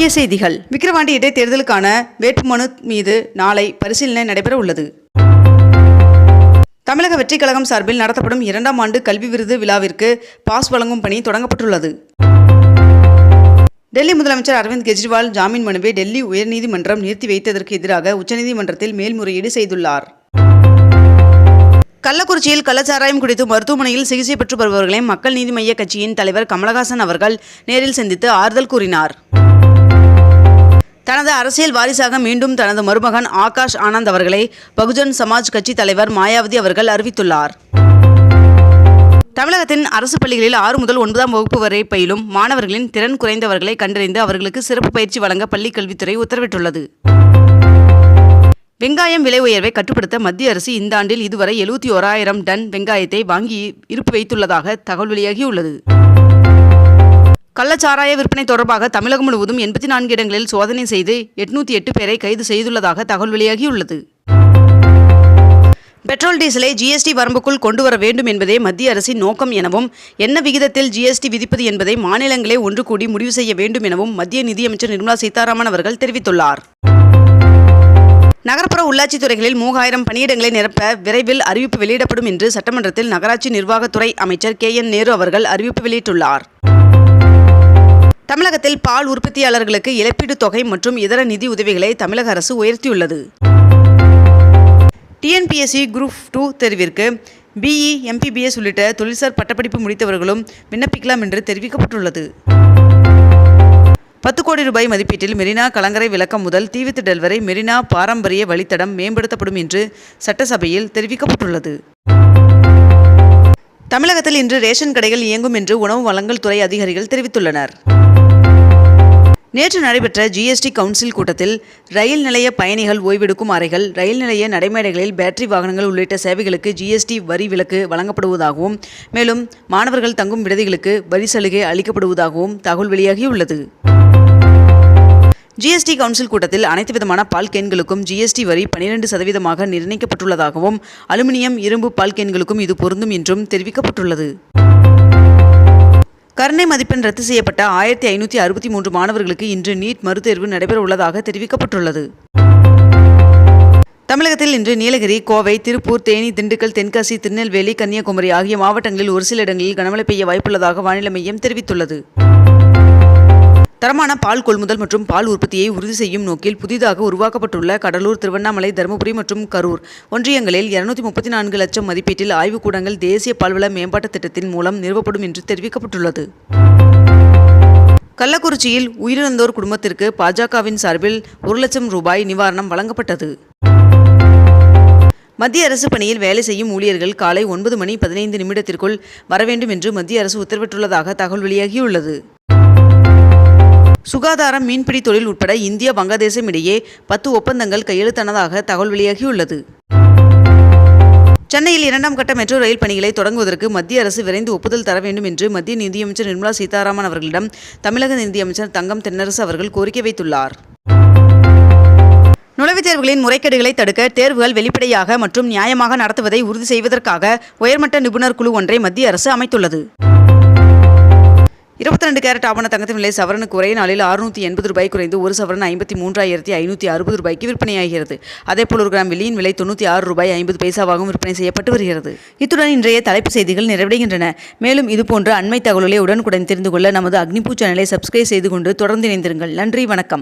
முக்கிய செய்திகள். விக்கிரவாண்டி இடைத்தேர்தலுக்கான வேட்புமனு மீது நாளை பரிசீலனை நடைபெற உள்ளது. தமிழக வெற்றிக் கழகம் சார்பில் நடத்தப்படும் இரண்டாம் ஆண்டு கல்வி விருது விழாவிற்கு பாஸ் வழங்கும் பணி தொடங்கப்பட்டுள்ளது. டெல்லி முதலமைச்சர் அரவிந்த் கெஜ்ரிவால் ஜாமீன் மனுவை டெல்லி உயர்நீதிமன்றம் நிறுத்தி வைத்ததற்கு எதிராக உச்சநீதிமன்றத்தில் மேல்முறையீடு செய்துள்ளார். கள்ளக்குறிச்சியில் கள்ளச்சாராயம் குடித்து மருத்துவமனையில் சிகிச்சை பெற்று வருபவர்களை மக்கள் நீதி மய்ய கட்சியின் தலைவர் கமலஹாசன் அவர்கள் நேரில் சந்தித்து ஆறுதல் கூறினார். தனது அரசியல் வாரிசாக மீண்டும் தனது மருமகன் ஆகாஷ் ஆனந்த் அவர்களை பகுஜன் சமாஜ் கட்சி தலைவர் மாயாவதி அவர்கள் அறிவித்துள்ளார். தமிழகத்தின் அரசு பள்ளிகளில் ஆறு முதல் ஒன்பதாம் வகுப்பு வரை பயிலும் மாணவர்களின் திறன் குறைந்தவர்களை கண்டறிந்து அவர்களுக்கு சிறப்பு பயிற்சி வழங்க பள்ளிக் கல்வித்துறை உத்தரவிட்டுள்ளது. வெங்காயம் விலை உயர்வை கட்டுப்படுத்த மத்திய அரசு இந்த ஆண்டில் இதுவரை எழுபத்தி ஓராயிரம் டன் வெங்காயத்தை வாங்கி இருப்பு வைத்துள்ளதாக தகவல் வெளியாகியுள்ளது. கள்ளச்சாராய விற்பனை தொடர்பாக தமிழகம் முழுவதும் எண்பத்தி நான்கு இடங்களில் சோதனை செய்து எட்நூத்தி எட்டு பேரை கைது செய்துள்ளதாக தகவல் வெளியாகியுள்ளது. பெட்ரோல் டீசலை ஜிஎஸ்டி வரம்புக்குள் கொண்டு வர வேண்டும் என்பதே மத்திய அரசின் நோக்கம் எனவும் என்ன விகிதத்தில் ஜிஎஸ்டி விதிப்பது என்பதை மாநிலங்களே ஒன்று கூடி முடிவு செய்ய வேண்டும் எனவும் மத்திய நிதியமைச்சர் நிர்மலா சீதாராமன் அவர்கள் தெரிவித்துள்ளார். நகர்ப்புற உள்ளாட்சித் துறைகளில் மூவாயிரம் பணியிடங்களை நிரப்ப விரைவில் அறிவிப்பு வெளியிடப்படும் என்று சட்டமன்றத்தில் நகராட்சி நிர்வாகத்துறை அமைச்சர் கே என் நேரு அவர்கள் அறிவிப்பு வெளியிட்டுள்ளார். தமிழகத்தில் பால் உற்பத்தியாளர்களுக்கு இழப்பீடு தொகை மற்றும் இதர நிதி உதவிகளை தமிழக அரசு உயர்த்தியுள்ளது. டிஎன்பிஎஸ்சி குரூப் டூ தேர்விற்கு பிஇ எம்பிபிஎஸ் உள்ளிட்ட தொழில்சார் பட்டப்படிப்பு முடித்தவர்களும் விண்ணப்பிக்கலாம் என்று தெரிவிக்கப்பட்டுள்ளது. பத்து கோடி ரூபாய் மதிப்பீட்டில் மெரினா கலங்கரை விளக்கம் முதல் தீவித்திடல் வரை மெரினா பாரம்பரிய வழித்தடம் மேம்படுத்தப்படும் என்று சட்டசபையில் தெரிவிக்கப்பட்டுள்ளது. தமிழகத்தில் இன்று ரேஷன் கடைகள் இயங்கும் என்று உணவு வழங்கல் துறை அதிகாரிகள் தெரிவித்துள்ளனர். நேற்று நடைபெற்ற ஜிஎஸ்டி கவுன்சில் கூட்டத்தில் ரயில் நிலைய பயணிகள் ஓய்வெடுக்கும் அறைகள் ரயில் நிலைய நடைமேடைகளில் பேட்டரி வாகனங்கள் உள்ளிட்ட சேவைகளுக்கு ஜிஎஸ்டி வரி விலக்கு வழங்கப்படுவதாகவும் மேலும் மாணவர்கள் தங்கும் விடுதிகளுக்கு வரி சலுகை அளிக்கப்படுவதாகவும் தகவல் வெளியாகியுள்ளது. ஜிஎஸ்டி கவுன்சில் கூட்டத்தில் அனைத்து விதமான பால் கேன்களுக்கும் ஜிஎஸ்டி வரி பனிரெண்டு சதவீதமாக நிர்ணயிக்கப்பட்டுள்ளதாகவும் அலுமினியம் இரும்பு பால் கேன்களுக்கும் இது பொருந்தும் என்றும் தெரிவிக்கப்பட்டுள்ளது. கருணை மதிப்பெண் ரத்து செய்யப்பட்ட ஆயிரத்தி ஐநூற்றி அறுபத்தி மூன்று மாணவர்களுக்கு இன்று நீட் மறுதேர்வு நடைபெற உள்ளதாக தெரிவிக்கப்பட்டுள்ளது. தமிழகத்தில் இன்று நீலகிரி கோவை திருப்பூர் தேனி திண்டுக்கல் தென்காசி திருநெல்வேலி கன்னியாகுமரி ஆகிய மாவட்டங்களில் ஒரு சில இடங்களில் கனமழை பெய்ய வாய்ப்புள்ளதாக வானிலை மையம் தெரிவித்துள்ளது. தரமான பால் கொள்முதல் மற்றும் பால் உற்பத்தியை உறுதி செய்யும் நோக்கில் புதிதாக உருவாக்கப்பட்டுள்ள கடலூர் திருவண்ணாமலை தருமபுரி மற்றும் கரூர் ஒன்றியங்களில் இருநூத்தி முப்பத்தி நான்கு லட்சம் மதிப்பீட்டில் ஆய்வுக்கூடங்கள் தேசிய பால்வள மேம்பாட்டுத் திட்டத்தின் மூலம் நிறுவப்படும் என்று தெரிவிக்கப்பட்டுள்ளது. கள்ளக்குறிச்சியில் உயிரிழந்தோர் குடும்பத்திற்கு பாஜகவின் சார்பில் ஒரு லட்சம் ரூபாய் நிவாரணம் வழங்கப்பட்டது. மத்திய அரசு பணியில் வேலை செய்யும் ஊழியர்கள் காலை ஒன்பது மணி பதினைந்து நிமிடத்திற்குள் வர வேண்டும் என்று மத்திய அரசு உத்தரவிட்டுள்ளதாக தகவல் வெளியாகியுள்ளது. சுகாதாரம் மீன்பிடி தொழில் உட்பட இந்தியா வங்கதேசம் இடையே பத்து ஒப்பந்தங்கள் கையெழுத்தானதாக தகவல் வெளியாகியுள்ளது. சென்னையில் இரண்டாம் கட்ட மெட்ரோ ரயில் பணிகளை தொடங்குவதற்கு மத்திய அரசு விரைந்து ஒப்புதல் தர வேண்டும் என்று மத்திய நிதியமைச்சர் நிர்மலா சீதாராமன் அவர்களிடம் தமிழக நிதியமைச்சர் தங்கம் தென்னரசு அவர்கள் கோரிக்கை வைத்துள்ளார். நுழைவுத் தேர்வுகளின் முறைகேடுகளை தடுக்க தேர்வுகள் வெளிப்படையாக மற்றும் நியாயமாக நடத்துவதை உறுதி செய்வதற்காக உயர்மட்ட நிபுணர் குழு ஒன்றை மத்திய அரசு அமைத்துள்ளது. இருபத்தி ரெண்டு கேரட் ஆவண தங்கத்தின் விலை சவரனுக்கு ஒரே நாளில் அறுநூற்றி எண்பது ரூபாய் குறைந்து ஒரு சவரன் ஐம்பத்தி மூன்றாயிரத்தி ஐநூற்றி அறுபது ரூபாய்க்கு விற்பனையாகிறது. அதேபோல் ஒரு கிராம் வெள்ளியின் விலை தொண்ணூற்றி ஆறு ரூபாய் ஐம்பது பைசாவாகவும் விற்பனை செய்யப்பட்டு வருகிறது. இத்துடன் இன்றைய தலைப்பு செய்திகள் நிறைவடைகின்றன. மேலும் இதுபோன்ற அண்மை தகவல்களை உடனுக்குடன் தெரிந்து கொள்ள நமது அக்னிபூ சேனலை சப்ஸ்கிரைப் செய்து கொண்டு தொடர்ந்து இணைந்திருங்கள். நன்றி வணக்கம்.